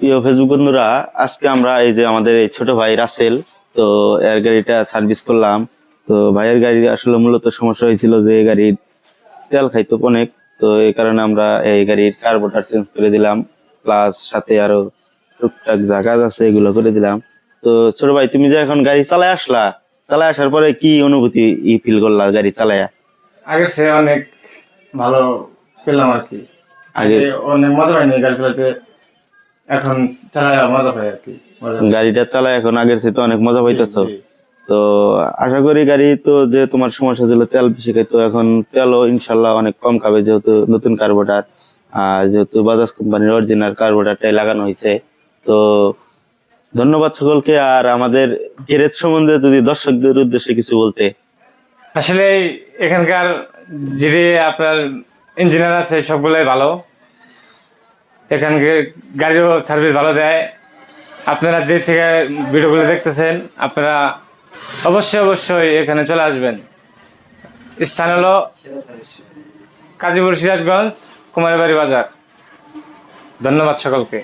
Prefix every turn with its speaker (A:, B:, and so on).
A: প্রিয় ফেসবুক বন্ধুরা আজকে আমরা এই যে আমাদের এই ছোট ভাই রাসেল তো এর গাড়িটা সার্ভিস করলাম। তো ভাইয়ের গাড়ির আসলে মূলত সমস্যা হয়েছিল যে এই গাড়ির তেল খাইতো অনেক তো এই কারণে আমরা এই গাড়ির কার্বোটার চেঞ্জ করে দিলাম প্লাস সাথে আরও টুকটাক যা কাজ আছে এগুলো করে দিলাম। তো ছোট ভাই তুমি যে এখন গাড়ি চালায় আসলা চালায় আসার পরে কি অনুভূতি ই ফিল করলা গাড়ি চালায়া?
B: আগের সে অনেক ভালো পেলাম আর কি।
A: আগে?
B: আগে অনেক মজা হয়নি গাড়ি চালাতে এখন চালায় মজা হয় আর কি
A: গাড়িটা চালায় এখন আগের চেয়ে তো অনেক মজা পাইতেছো। তো আশা করি গাড়ি তো যে তোমার সমস্যা ছিল তেল বেশি খাইতো এখন তেলও ইনশাল্লাহ অনেক কম খাবে যেহেতু নতুন কার্বোটার আর যেহেতু বাজাজ কোম্পানির অরিজিনাল কার্বোটারটাই লাগানো হয়েছে তো ধন্যবাদ সকলকে আর আমাদের গ্যারেজ সম্বন্ধে যদি দর্শকদের উদ্দেশ্যে কিছু বলতে।
B: আসলে এখানকার যিনি আপনার ইঞ্জিনিয়ার আছে সবগুলোই ভালো। এখানকে গাড়িও সার্ভিস ভালো দেয়। আপনারা যে থেকে ভিডিওগুলো দেখতেছেন, আপনারা অবশ্যই অবশ্যই এখানে চলে আসবেন। স্থান হলো কাজীপুর সিরাজগঞ্জ, কুমারবাড়ি বাজার। ধন্যবাদ সকলকে।